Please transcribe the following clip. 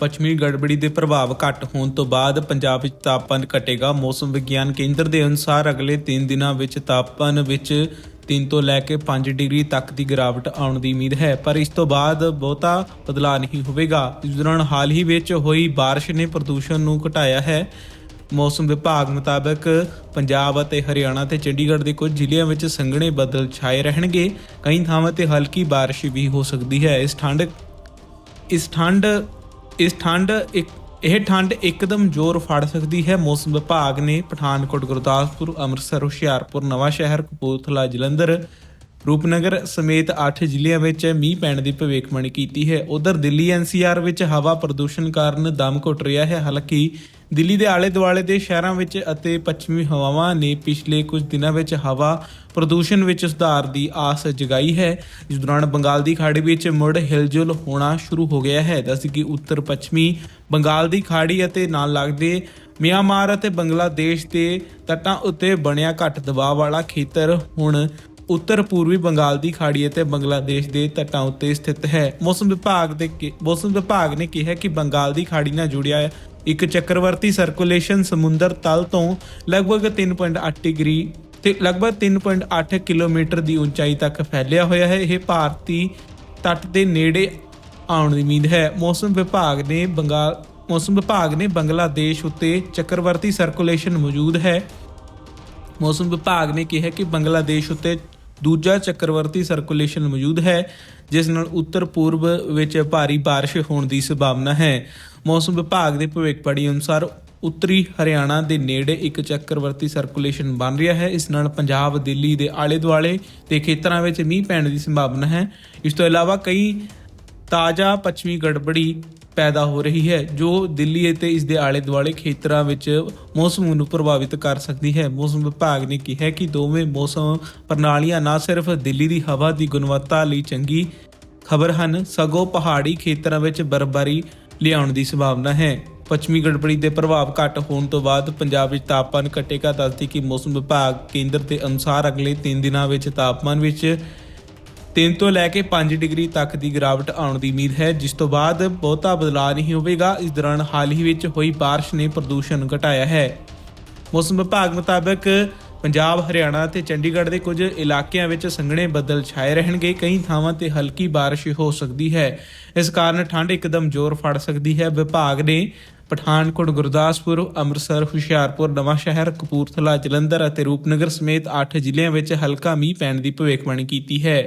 ਪੱਛਮੀ ਗੜਬੜੀ ਦੇ ਪ੍ਰਭਾਵ ਘੱਟ ਹੋਣ ਤੋਂ ਬਾਅਦ ਪੰਜਾਬ ਵਿੱਚ ਤਾਪਮਾਨ ਘਟੇਗਾ ਮੌਸਮ ਵਿਗਿਆਨ ਕੇਂਦਰ ਦੇ ਅਨੁਸਾਰ ਅਗਲੇ 3 ਦਿਨਾਂ ਵਿੱਚ ਤਾਪਮਾਨ ਵਿੱਚ 3 ਤੋਂ ਲੈ ਕੇ 5 ਡਿਗਰੀ ਤੱਕ ਦੀ ਗਿਰਾਵਟ ਆਉਣ ਦੀ ਉਮੀਦ ਹੈ ਪਰ ਇਸ ਤੋਂ ਬਾਅਦ ਬਹੁਤਾ ਬਦਲਾਅ ਨਹੀਂ ਹੋਵੇਗਾ ਇਸ ਦੌਰਾਨ ਹਾਲ ਹੀ ਵਿੱਚ ਹੋਈ بارش ਨੇ ਪ੍ਰਦੂਸ਼ਣ ਨੂੰ ਘਟਾਇਆ ਹੈ ਮੌਸਮ ਵਿਭਾਗ ਮੁਤਾਬਕ ਪੰਜਾਬ ਅਤੇ ਹਰਿਆਣਾ ਤੇ ਚੰਡੀਗੜ੍ਹ ਦੇ ਕੁਝ ਜ਼ਿਲ੍ਹਿਆਂ ਵਿੱਚ ਸੰਘਣੇ ਬੱਦਲ ਛਾਏ ਰਹਿਣਗੇ ਕਈ ਥਾਵਾਂ ਤੇ ਹਲਕੀ ਬਾਰਿਸ਼ ਵੀ ਹੋ ਸਕਦੀ ਹੈ ਇਸ ਠੰਡ ਇਸ ਠੰਡ ਇਸ ਠੰਡ ਇੱਕ, ਇਹ ਠੰਡ ਇੱਕਦਮ ਜ਼ੋਰ ਫੜ ਸਕਦੀ ਹੈ। ਮੌਸਮ ਵਿਭਾਗ ਨੇ ਪਠਾਨਕੋਟ, ਗੁਰਦਾਸਪੁਰ, ਅੰਮ੍ਰਿਤਸਰ, ਹੁਸ਼ਿਆਰਪੁਰ ਨਵਾਂ ਸ਼ਹਿਰ ਕਪੂਰਥਲਾ, ਜਲੰਧਰ, ਰੂਪਨਗਰ ਸਮੇਤ 8 ਜ਼ਿਲ੍ਹਿਆਂ ਵਿੱਚ ਮੀਂਹ ਪੈਣ ਦੀ ਭਵਿੱਖਬਾਣੀ ਕੀਤੀ ਹੈ। ਉਧਰ ਦਿੱਲੀ ਐਨਸੀਆਰ ਵਿੱਚ ਹਵਾ ਪ੍ਰਦੂਸ਼ਣ ਕਾਰਨ ਦਮ ਘੁੱਟ ਰਿਹਾ ਹੈ। ਹਾਲਾਂਕਿ ਦਿੱਲੀ ਦੇ ਆਲੇ ਦੁਆਲੇ ਦੇ ਸ਼ਹਿਰਾਂ ਵਿੱਚ ਅਤੇ ਪੱਛਮੀ ਹਵਾਵਾਂ ਨੇ ਪਿਛਲੇ ਕੁਝ ਦਿਨਾਂ ਵਿੱਚ ਹਵਾ ਪ੍ਰਦੂਸ਼ਣ ਵਿੱਚ ਸੁਧਾਰ ਦੀ ਆਸ ਜਗਾਈ ਹੈ। ਇਸ ਦੌਰਾਨ ਬੰਗਾਲ ਦੀ ਖਾੜੀ ਵਿੱਚ ਮੁੜ ਹਿਲਜੁਲ ਹੋਣਾ ਸ਼ੁਰੂ ਹੋ ਗਿਆ ਹੈ। ਦੱਸ ਕਿ ਉੱਤਰ ਪੱਛਮੀ ਬੰਗਾਲ ਦੀ ਖਾੜੀ ਅਤੇ ਨਾਲ ਲੱਗਦੇ ਮਿਆਂਮਾਰ ਅਤੇ ਬੰਗਲਾਦੇਸ਼ ਦੇ ਤੱਟਾਂ ਉੱਤੇ ਬਣਿਆ ਘੱਟ ਦਬਾਅ ਵਾਲਾ ਖੇਤਰ ਹੁਣ ਉੱਤਰ ਪੂਰਬੀ ਬੰਗਾਲ ਦੀ ਖਾੜੀ ਅਤੇ ਬੰਗਲਾਦੇਸ਼ ਦੇ ਤੱਟਾਂ ਉੱਤੇ ਸਥਿਤ ਹੈ। ਮੌਸਮ ਵਿਭਾਗ ਦੇ ਕਿ- ਮੌਸਮ ਵਿਭਾਗ ਨੇ ਕਿਹਾ ਕਿ ਬੰਗਾਲ ਦੀ ਖਾੜੀ ਨਾਲ ਜੁੜਿਆ ਇੱਕ ਚੱਕਰਵਰਤੀ ਸਰਕੂਲੇਸ਼ਨ ਸਮੁੰਦਰ ਤਲ ਤੋਂ ਲਗਭਗ 3.8 ਡਿਗਰੀ ਤੇ ਲਗਭਗ 3.8 ਕਿਲੋਮੀਟਰ ਦੀ ਉਚਾਈ ਤੱਕ ਫੈਲਿਆ ਹੋਇਆ ਹੈ। ਇਹ ਭਾਰਤੀ ਤੱਟ ਦੇ ਨੇੜੇ ਆਉਣ ਦੀ ਉਮੀਦ ਹੈ। ਮੌਸਮ ਵਿਭਾਗ ਨੇ ਬੰਗਾਲ ਮੌਸਮ ਵਿਭਾਗ ਨੇ ਬੰਗਲਾਦੇਸ਼ ਉੱਤੇ ਚੱਕਰਵਰਤੀ ਸਰਕੂਲੇਸ਼ਨ ਮੌਜੂਦ ਹੈ। ਮੌਸਮ ਵਿਭਾਗ ਨੇ ਕਿਹਾ ਕਿ ਬੰਗਲਾਦੇਸ਼ ਉੱਤੇ ਦੂਜਾ ਚੱਕਰਵਰਤੀ ਸਰਕੂਲੇਸ਼ਨ ਮੌਜੂਦ ਹੈ ਜਿਸ ਨਾਲ ਉੱਤਰ ਪੂਰਬ ਵਿੱਚ ਭਾਰੀ بارش ਹੋਣ ਦੀ ਸੰਭਾਵਨਾ ਹੈ ਮੌਸਮ ਵਿਭਾਗ ਦੇ ਭਵਿੱਖਬਾਣੀ ਅਨੁਸਾਰ ਉੱਤਰੀ ਹਰਿਆਣਾ ਦੇ ਨੇੜੇ ਇੱਕ ਚੱਕਰਵਰਤੀ ਸਰਕੂਲੇਸ਼ਨ ਬਣ ਰਿਹਾ ਹੈ ਇਸ ਨਾਲ ਪੰਜਾਬ ਦਿੱਲੀ ਦੇ ਆਲੇ ਦੁਆਲੇ ਤੇ ਖੇਤਰਾਂ ਵਿੱਚ ਮੀਂਹ ਪੈਣ ਦੀ ਸੰਭਾਵਨਾ ਹੈ ਇਸ ਤੋਂ ਇਲਾਵਾ ਕਈ ਤਾਜ਼ਾ ਪੱਛਮੀ ਗੜਬੜੀ ਪੈਦਾ ਹੋ ਰਹੀ ਹੈ, ਜੋ ਦਿੱਲੀ ਅਤੇ ਇਸ ਦੇ ਆਲੇ ਦੁਆਲੇ ਖੇਤਰਾਂ ਵਿੱਚ ਮੌਸਮ ਨੂੰ ਪ੍ਰਭਾਵਿਤ ਕਰ ਸਕਦੀ ਹੈ। ਮੌਸਮ ਵਿਭਾਗ ਨੇ ਕਿਹਾ ਕਿ ਦੋਵੇਂ ਮੌਸਮ ਪ੍ਰਣਾਲੀਆਂ ਨਾ ਸਿਰਫ ਦਿੱਲੀ ਦੀ ਹਵਾ ਦੀ ਗੁਣਵੱਤਾ ਲਈ ਚੰਗੀ ਖਬਰ ਹਨ, ਸਗੋਂ ਪਹਾੜੀ ਖੇਤਰਾਂ ਵਿੱਚ ਬਰਫ਼ਬਾਰੀ ਲਿਆਉਣ ਦੀ ਸੰਭਾਵਨਾ ਹੈ। ਪੱਛਮੀ ਗੜਬੜੀ ਦੇ ਪ੍ਰਭਾਵ ਘੱਟ ਹੋਣ ਤੋਂ ਬਾਅਦ ਪੰਜਾਬ ਵਿੱਚ ਤਾਪਮਾਨ ਘਟੇਗਾ। ਦੱਸਦੀ ਕਿ ਮੌਸਮ ਵਿਭਾਗ ਕੇਂਦਰ ਦੇ ਅਨੁਸਾਰ ਅਗਲੇ 3 ਦਿਨਾਂ ਵਿੱਚ ਤਾਪਮਾਨ ਵਿੱਚ 3 ਤੋਂ ਲੈ ਕੇ 5 ਡਿਗਰੀ ਤੱਕ ਦੀ ਗਿਰਾਵਟ ਆਉਣ ਦੀ ਉਮੀਦ ਹੈ ਜਿਸ ਤੋਂ ਬਾਅਦ ਬਹੁਤਾ ਬਦਲਾਅ ਨਹੀਂ ਹੋਵੇਗਾ ਇਸ ਦੌਰਾਨ ਹਾਲ ਹੀ ਵਿੱਚ ਹੋਈ بارش ਨੇ ਪ੍ਰਦੂਸ਼ਣ ਘਟਾਇਆ ਹੈ ਮੌਸਮ ਵਿਭਾਗ ਮੁਤਾਬਕ ਪੰਜਾਬ ਹਰਿਆਣਾ ਤੇ ਚੰਡੀਗੜ੍ਹ ਦੇ ਕੁਝ ਇਲਾਕਿਆਂ ਵਿੱਚ ਸੰਘਣੇ ਬੱਦਲ ਛਾਏ ਰਹਿਣਗੇ ਕਈ ਥਾਵਾਂ ਤੇ ਹਲਕੀ بارش ਹੋ ਸਕਦੀ ਹੈ ਇਸ ਕਾਰਨ ਠੰਡ ਇੱਕਦਮ ਜ਼ੋਰ ਫੜ ਸਕਦੀ ਹੈ ਵਿਭਾਗ ਨੇ ਪਠਾਨਕੋਟ ਗੁਰਦਾਸਪੁਰ ਅੰਮ੍ਰਿਤਸਰ ਹੁਸ਼ਿਆਰਪੁਰ ਨਵਾਂ ਸ਼ਹਿਰ ਕਪੂਰਥਲਾ ਜਲੰਧਰ ਅਤੇ ਰੂਪਨਗਰ ਸਮੇਤ 8 ਜ਼ਿਲ੍ਹਿਆਂ ਵਿੱਚ ਹਲਕਾ ਮੀਂਹ ਪੈਣ ਦੀ ਭਵਿੱਖਬਾਣੀ ਕੀਤੀ ਹੈ